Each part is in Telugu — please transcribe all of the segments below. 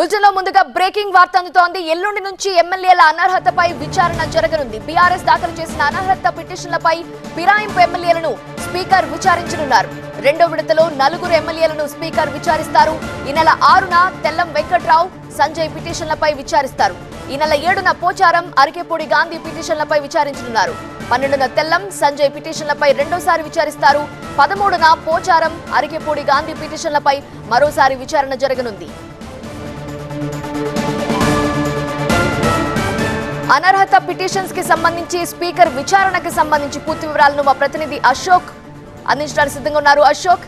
బులెటిన్లో ముందుగా బ్రేకింగ్ వార్త అందుతోంది. ఎల్లుండి నుంచి ఎమ్మెల్యేల అనర్హతపై విచారణ జరగనుంది. బీఆర్ఎస్ దాఖలు చేసిన అనర్హత పిటిషన్లపై ఫిరాయింపు ఎమ్మెల్యేలను స్పీకర్ విచారించనున్నారు. రెండో విడతలో నలుగురు ఎమ్మెల్యేలను స్పీకర్ విచారిస్తారు. ఈ నెల ఆరున తెల్లం వెంకట్రావు సంజయ్ పిటిషన్లపై విచారిస్తారు. ఈ నెల ఏడున పోచారం అరకేపూడి గాంధీ పిటిషన్లపై విచారించనున్నారు. పన్నెండున తెల్లం సంజయ్ పిటిషన్లపై రెండోసారి విచారిస్తారు. పదమూడున పోచారం అరకేపూడి గాంధీ పిటిషన్లపై మరోసారి విచారణ జరగనుంది. అనర్హత పిటిషన్స్కి సంబంధించి స్పీకర్ విచారణకు సంబంధించి పూర్తి వివరాలను మా ప్రతినిధి అశోక్ అందించడానికి సిద్ధంగా ఉన్నారు. అశోక్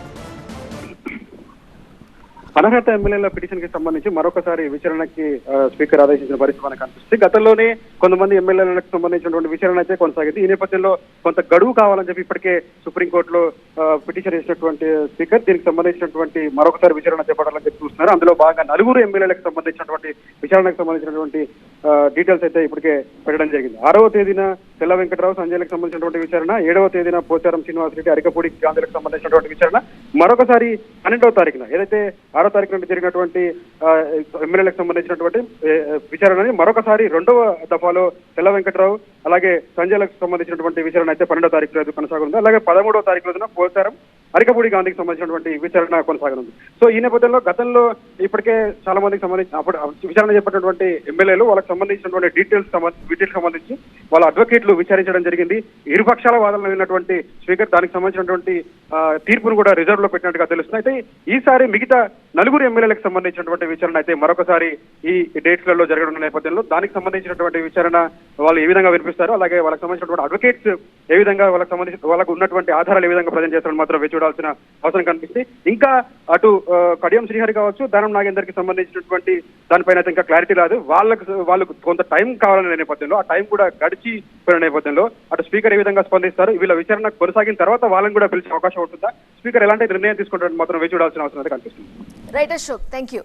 అనర్హత ఎమ్మెల్యేల పిటిషన్కి సంబంధించి మరొకసారి విచారణకి స్పీకర్ ఆదేశించిన పరిస్థితి మనకు కనిపిస్తుంది. గతంలోనే కొంతమంది ఎమ్మెల్యేలకు సంబంధించినటువంటి విచారణ అయితే కొనసాగింది. ఈ నేపథ్యంలో కొంత గడువు కావాలని చెప్పి ఇప్పటికే సుప్రీంకోర్టులో పిటిషన్ వేసినటువంటి స్పీకర్ దీనికి సంబంధించినటువంటి మరొకసారి విచారణ చేపట్టాలని చెప్పి చూస్తున్నారు. అందులో భాగంగా నలుగురు ఎమ్మెల్యేలకు సంబంధించినటువంటి విచారణకు సంబంధించినటువంటి డీటెయిల్స్ అయితే ఇప్పటికే పెట్టడం జరిగింది. ఆరవ తేదీన తెల్ల వెంకటరావు సంజయ్లకు సంబంధించినటువంటి విచారణ ఏడవ తేదీన పోచారం శ్రీనివాసరెడ్డి అరికపూడి గాంధీలకు సంబంధించినటువంటి విచారణ మరొకసారి పన్నెండవ తారీఖున ఏదైతే ఆరో తారీఖు నుండి జరిగినటువంటి ఎమ్మెల్యేలకు సంబంధించినటువంటి విచారణని మరొకసారి రెండవ దఫాలో తెల్ల వెంకటరావు అలాగే సంజయ్లకు సంబంధించినటువంటి విచారణ అయితే పన్నెండవ తారీఖు రోజు కొనసాగుతుంది. అలాగే పదమూడవ తారీఖు రోజున పోచారం అరికపూడి గాంధీకి సంబంధించినటువంటి విచారణ కొనసాగనుంది. సో ఈ నేపథ్యంలో గతంలో ఇప్పటికే చాలా మందికి సంబంధించి అప్పుడు విచారణ చేపట్టినటువంటి ఎమ్మెల్యేలు వాళ్ళకి సంబంధించినటువంటి డీటెయిల్స్ డీటెయిల్స్ సంబంధించి వాళ్ళ అడ్వకేట్లు విచారించడం జరిగింది. ఇరుపక్షాల వాదనలు విన్నటువంటి స్పీకర్ దానికి సంబంధించినటువంటి తీర్పును కూడా రిజర్వ్లో పెట్టినట్టుగా తెలుస్తుంది. అయితే ఈసారి మిగతా నలుగురు ఎమ్మెల్యేలకు సంబంధించినటువంటి విచారణ అయితే మరొకసారి ఈ డేట్స్లలో జరగనున్న నేపథ్యంలో దానికి సంబంధించినటువంటి విచారణ వాళ్ళు ఏ విధంగా వినిపిస్తారు అలాగే వాళ్ళకి సంబంధించినటువంటి అడ్వకేట్స్ ఏ విధంగా వాళ్ళకి సంబంధించిన వాళ్ళకు ఉన్నటువంటి ఆధారాలు ఏ విధంగా ప్రజెంట్ చేస్తారని మాత్రం వేచి చూడాల్సిన అవసరం కనిపిస్తుంది. ఇంకా అటు కడియం శ్రీహరి కావచ్చు దానం నాగేందర్కి సంబంధించినటువంటి దానిపైన అయితే ఇంకా క్లారిటీ రాదు. వాళ్ళకు వాళ్ళకు కొంత టైం కావాలనే నేపథ్యంలో ఆ టైం కూడా గడిచి గడిచిపోయిన నేపథ్యంలో అటు స్పీకర్ ఏ విధంగా స్పందిస్తారు? వీళ్ళ విచారణ కొనసాగిన తర్వాత వాళ్ళని కూడా పిలిచే అవకాశం ఉంటుందా? స్పీకర్ ఎలాంటి నిర్ణయం తీసుకుంటారని మాత్రం వేచి చూడాల్సిన అవసరం అయితే కనిపిస్తుంది. Right Ashok thank you